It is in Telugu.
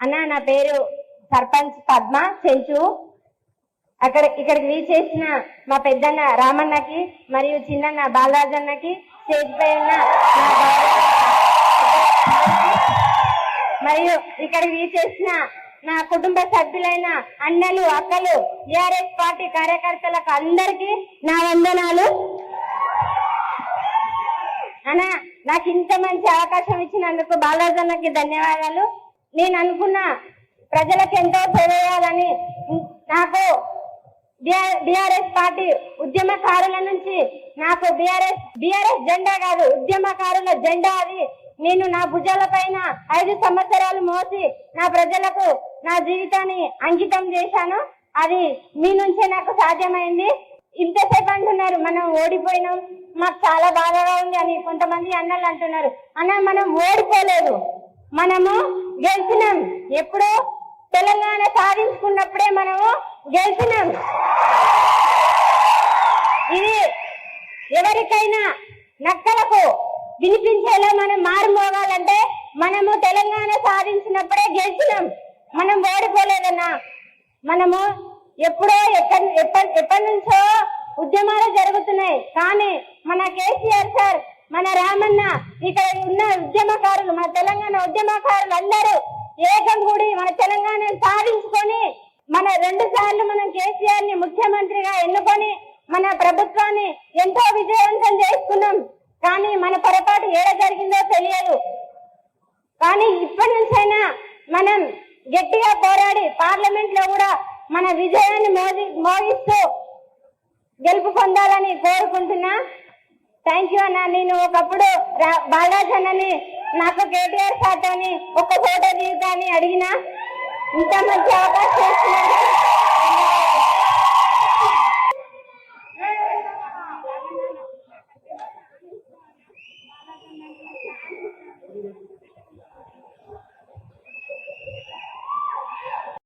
అన్న నా పేరు సర్పంచ్ పద్మ చెంచు అక్కడ ఇక్కడికి వీచేసిన మా పెద్దన్న రామన్నకి మరియు చిన్నన్న బాలరాజన్నకి స్టేజ్ పై ఉన్న మరియు ఇక్కడికి వీచేసిన నా కుటుంబ సభ్యులైన అన్నలు అక్కలు టిఆర్ఎస్ పార్టీ కార్యకర్తలకు అందరికీ నా వందనాలు. అన్న నాకు ఇంత మంచి అవకాశం ఇచ్చినందుకు బాలరాజన్నకి ధన్యవాదాలు. నేను అనుకున్న ప్రజలకు ఎంతో సేవ చేయాలని నాకు బిఆర్ఎస్ పార్టీ ఉద్యమకారుల నుంచి నాకు బిఆర్ఎస్ బిఆర్ఎస్ జెండా కాదు ఉద్యమకారుల జెండా అది. నేను నా భుజాల పైన ఐదు సంవత్సరాలు మోసి నా ప్రజలకు నా జీవితాన్ని అంకితం చేశాను. అది మీ నుంచే నాకు సాధ్యమైంది. ఇంతసేపు అంటున్నారు మనం ఓడిపోయినాం. మాకు చాలా బాధగా ఉంది అని కొంతమంది అన్నలు అంటున్నారు. అన్న మనం ఓడిపోలేదు. మనము గెలిచినాం. ఎప్పుడు తెలంగాణ సాధించుకున్నప్పుడే మనము గెలిచినాం. ఇది ఎవరికైనా నక్కలకు వినిపించేలా మనం మారుమోగాలంటే మనము తెలంగాణ సాధించినప్పుడే గెలిచినాం. మనం ఓడిపోలేదన్నా. మనము ఎప్పుడో ఎక్కడి ఎప్పటి ఎప్పటి నుంచో ఉద్యమాలు జరుగుతున్నాయి. కానీ మన కేసీఆర్ సార్ మన రామన్న ఇక్కడ తెలంగాణ ఉద్యమకారులు అందరూ ఏకం కూడి మన తెలంగాణను సాధించుకొని మన రెండు సార్లు మనం కేసీఆర్ని ముఖ్యమంత్రిగా ఎన్నుకొని మన ప్రభుత్వాన్ని ఎంతో విజయవంతం చేసుకున్నాం కానీ మన పొరపాటు ఏడ జరిగిందో తెలియదు. కానీ ఇప్పటి నుంచైనా మనం గట్టిగా పోరాడి పార్లమెంట్లో కూడా మన విజయాన్ని మోది మోగిస్తూ గెలుపు పొందాలని కోరుకుంటున్నా. థ్యాంక్ యూ అన్న. నేను ఒకప్పుడు రా- బాలరాజ్ అన్నని నాకు కేటీఆర్ సార్ కానీ ఒక ఫోటో దిగుతా అని అడిగిన ఇంత మంచి అవకాశం